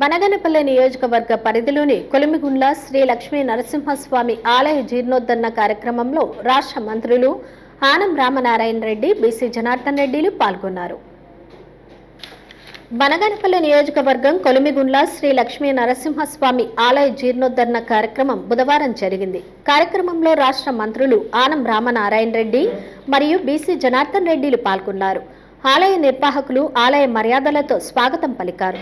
బనగనపల్లె నియోజకవర్గ పరిధిలోని కొలిమిగుండ్ల శ్రీ లక్ష్మీ నరసింహస్వామి ఆలయ జీర్ణోద్ధరణ కార్యక్రమంలో రాష్ట్ర మంత్రులు ఆనం రామనారాయణ రెడ్డి బీసీ జనార్దన్ రెడ్డిలు పాల్గొన్నారు. బనగనపల్లి నియోజకవర్గం కొలిమిగుండ్ల శ్రీ లక్ష్మీ నరసింహస్వామి ఆలయ జీర్ణోద్ధరణ కార్యక్రమం బుధవారం జరిగింది. కార్యక్రమంలో రాష్ట్ర మంత్రులు ఆనం రామనారాయణ రెడ్డి మరియు బీసీ జనార్దన్ రెడ్డిలు పాల్గొన్నారు. ఆలయ నిర్వాహకులు ఆలయ మర్యాదలతో స్వాగతం పలికారు.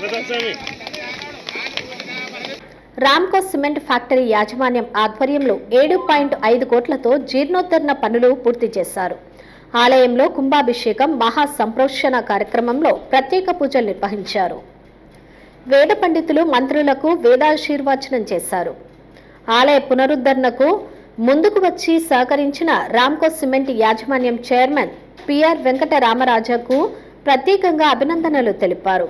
ప్రతాప్ స్వామి రామ్కో సిమెంట్ ఫ్యాక్టరీ యాజమాన్యం ఆధ్వర్యంలో ఏడు పాయింట్ ఐదు కోట్లతో జీర్ణోద్ధరణ పనులు పూర్తి చేశారు. ఆలయంలో కుంభాభిషేకం మహా సంప్రోక్షణ కార్యక్రమంలో ప్రత్యేక పూజలు నిర్వహించారు. వేద పండితులు మంత్రులకు వేదాశీర్వచనం చేశారు. ఆలయ పునరుద్ధరణకు ముందుకు వచ్చి సహకరించిన రామ్కో సిమెంట్ యాజమాన్యం చైర్మన్ పిఆర్ వెంకట రామరాజాకు ప్రత్యేకంగా అభినందనలు తెలిపారు.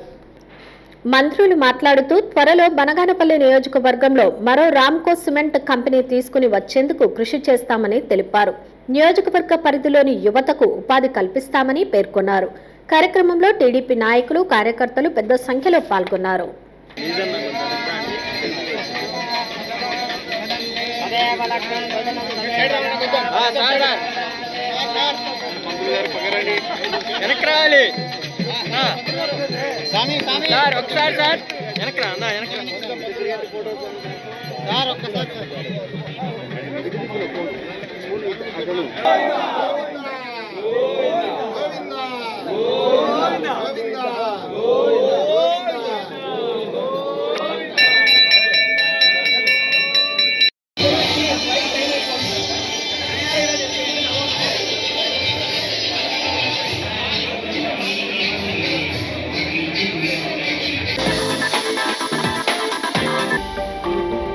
మంత్రులు మాట్లాడుతూ త్వరలో బనగానపల్లి నియోజకవర్గంలో మరో రామ్కో సిమెంట్ కంపెనీ తీసుకుని వచ్చేందుకు కృషి చేస్తామని తెలిపారు. నియోజకవర్గ పరిధిలోని యువతకు ఉపాధి కల్పిస్తామని పేర్కొన్నారు. కార్యక్రమంలో టీడీపీ నాయకులు కార్యకర్తలు పెద్ద సంఖ్యలో పాల్గొన్నారు. వెనక్కి రావాలి ఆ. సార్ ఒకసారి సార్ వెనక్కి రా అన్న వెనక్కి రా